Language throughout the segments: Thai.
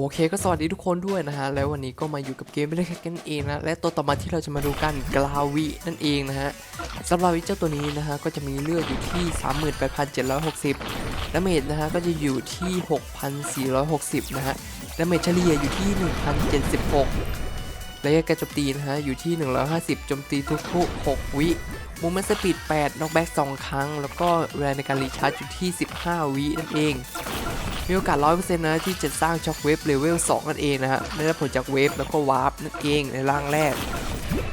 โอเคก็สวัสดีทุกคนด้วยนะฮะ แล้ววันนี้ก็มาอยู่กับเกมไม่ได้แค่กันเองนะ และตัวต่อมาที่เราจะมาดูกันกลาวินั่นเองนะฮะสำหรับวิเจ้าตัวนี้นะฮะ ก็จะมีเลือดอยู่ที่ 38,760ดาเมจนะฮะ ก็จะอยู่ที่ 6,460 นะฮะดาเมจเฉลี่ยอยู่ที่ 1,076ระยะการโจมตีนะฮะ อยู่ที่ 150โจมตีทุกๆ6วิมูเมนต์สปีด8น็อกแบ็ก2ครั้ง แล้วก็เวลาในการรีชาร์จอยู่ที่ 15 วินั่นเอง มีโอกาส 100%นะที่จะสร้างช็อคเวฟเลเวล 2 นั่นเองนะฮะได้รับผลจากเวฟแล้วก็วาร์ปนั่นเองในร่างแรก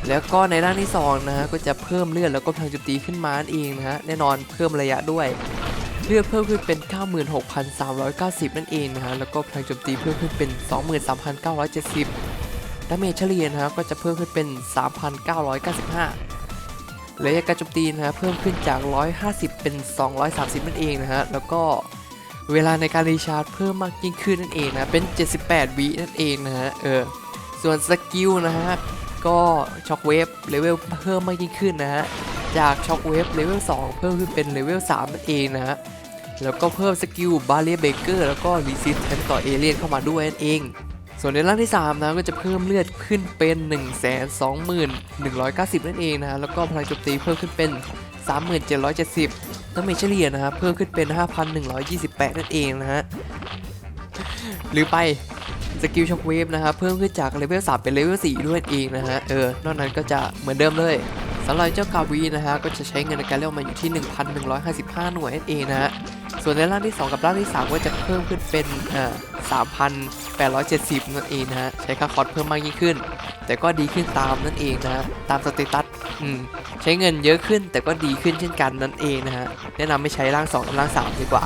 แล้วก็ในร่างที่2นะฮะก็จะเพิ่มเลือดแล้วก็พลังโจมตีขึ้นมานั่นเองนะฮะแน่นอนเพิ่มระยะด้วยเลือดเพิ่มขึ้นเป็น 96,390 นั่นเองนะฮะ แล้วก็พลังโจมตีเพิ่มขึ้นเป็น 23,970 ดาเมจเฉลี่ยนะฮะก็จะเพิ่มขึ้นเป็น 3,995 ระยะการโจมตีนะฮะเพิ่มขึ้นจาก 150 เป็น 230 นั่นเองนะฮะ แล้วก็ เวลาในการรีชาร์จเพิ่มมากยิ่งขึ้นนั่นเองนะเป็น 78 วินั่นเองนะฮะเออส่วนสกิลนะฮะก็ช็อคเวฟเลเวลเพิ่มมากยิ่งขึ้นนะฮะจากช็อคเวฟเลเวล2เพิ่มขึ้นเป็นเลเวล3นั่นเองนะฮะแล้วก็เพิ่มสกิลบาเรียเบเกอร์แล้วก็รีซิสแทนต่อเอเลียนเข้ามาด้วยนั่นเอง ส่วนในร่างที่ 3 นะก็จะเพิ่มเลือดขึ้นเป็น 1 2 1 1 9 0 นั่นเองนะฮะแล้วก็พลังโจมตีเพิ่มขึ้นเป็น 3770น้ำเมจเฉลี่ยนะฮะเพิ่มขึ้นเป็น 5,128 นั่นเองนะฮะ หรือไปสกิลช็อคเวฟนะฮะเพิ่มขึ้นจากเลเวล 3 เป็นเลเวล 4 ด้วยเองนะฮะ เออ นอกนั้นก็จะเหมือนเดิมเลยสำหรับเจ้ากาวีนะฮะ ก็จะใช้เงินในการเลี้ยงมาอยู่ที่ 1,155 หน่วยนั่นเองนะฮะ ส่วนในร่างที่ 2 กับร่างที่ 3 ก็จะเพิ่มขึ้นเป็นอ่า3,870 นั่นเองนะฮะ ใช้ค่าคอร์สเพิ่มมากยิ่งขึ้น แต่ก็ดีขึ้นตามนั่นเองนะฮะตามสเตตัสอืมใช้เงินเยอะขึ้นแต่ก็ดีขึ้นเช่นกันนั่นเองนะฮะแนะนำไม่ใช้ร่าง2กับร่าง3ดีกว่า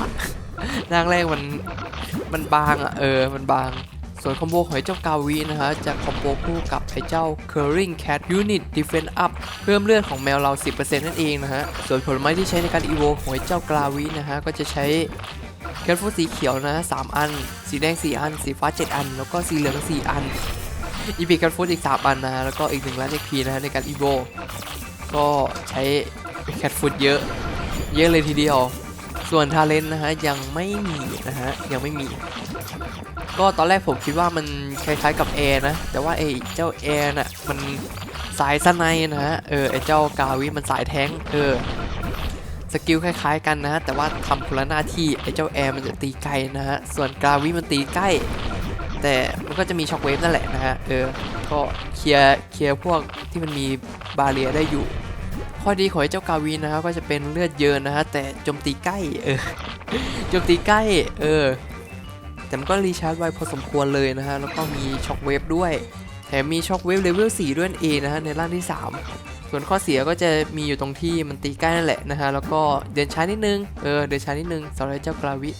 ร่างแรกมันมันบางอะเออมันบาง ส่วนคอมโบของไอ้เจ้ากาวีนะฮะจะคอมโบคู่กับไอ้เจ้า Curling Cat Unit Defense Up เพิ่มเลือดของแมวเรา 10%นั่นเองนะฮะส่วนผลไม้ที่ใช้ในการอีโวของไอ้เจ้ากาวีนะฮะก็จะใช้แคทฟูสีเขียวนะสามอัน สีแดง 4 อัน สีฟ้า 7 อัน แล้วก็สีเหลือง 4 อัน อีพีแคทฟูอีก3อันนะฮะแล้วก็อีก1ล้านเอ็กพีนะฮะในการอีโวก็ใช้แคทฟูเยอะ เยอะเลยทีเดียว ส่วนทาเลนนะฮะยังไม่มีนะฮะยังไม่มี ก็ตอนแรกผมคิดว่ามันคล้ายๆกับแอร์นะ แต่ว่าไอ้เจ้าแอร์น่ะมันสายสไนนะฮะ เออไอ้เจ้ากาวิมันสายแท้งเออสกิลคล้ายๆกันนะฮะแต่ว่าทำคนละหน้าที่ไอ้เจ้าแอร์มันจะตีไกลนะฮะส่วนกาวิมันตีใกล้ แต่มันก็จะมีช็อคเวฟนั่นแหละนะฮะ เออ ก็เคลียร์เคลียร์พวกที่มันมีบาเรียได้อยู่ ข้อดีของเจ้ากาวีนะครับก็จะเป็นเลือดเยอะนะฮะ แต่โจมตีใกล้ เออ โจมตีใกล้ เออ แต่มันก็รีชาร์จไวพอสมควรเลยนะฮะ แล้วก็มีช็อคเวฟด้วย แถมมีช็อคเวฟเลเวล4ด้วยนั่นเองนะฮะในร่างที่ 3ส่วนข้อเสียก็จะมีอยู่ตรงที่มันตีใกล้นั่นแหละนะฮะ แล้วก็เดินช้านิดนึง เออ เดินช้านิดนึงสำหรับเจ้ากาวิ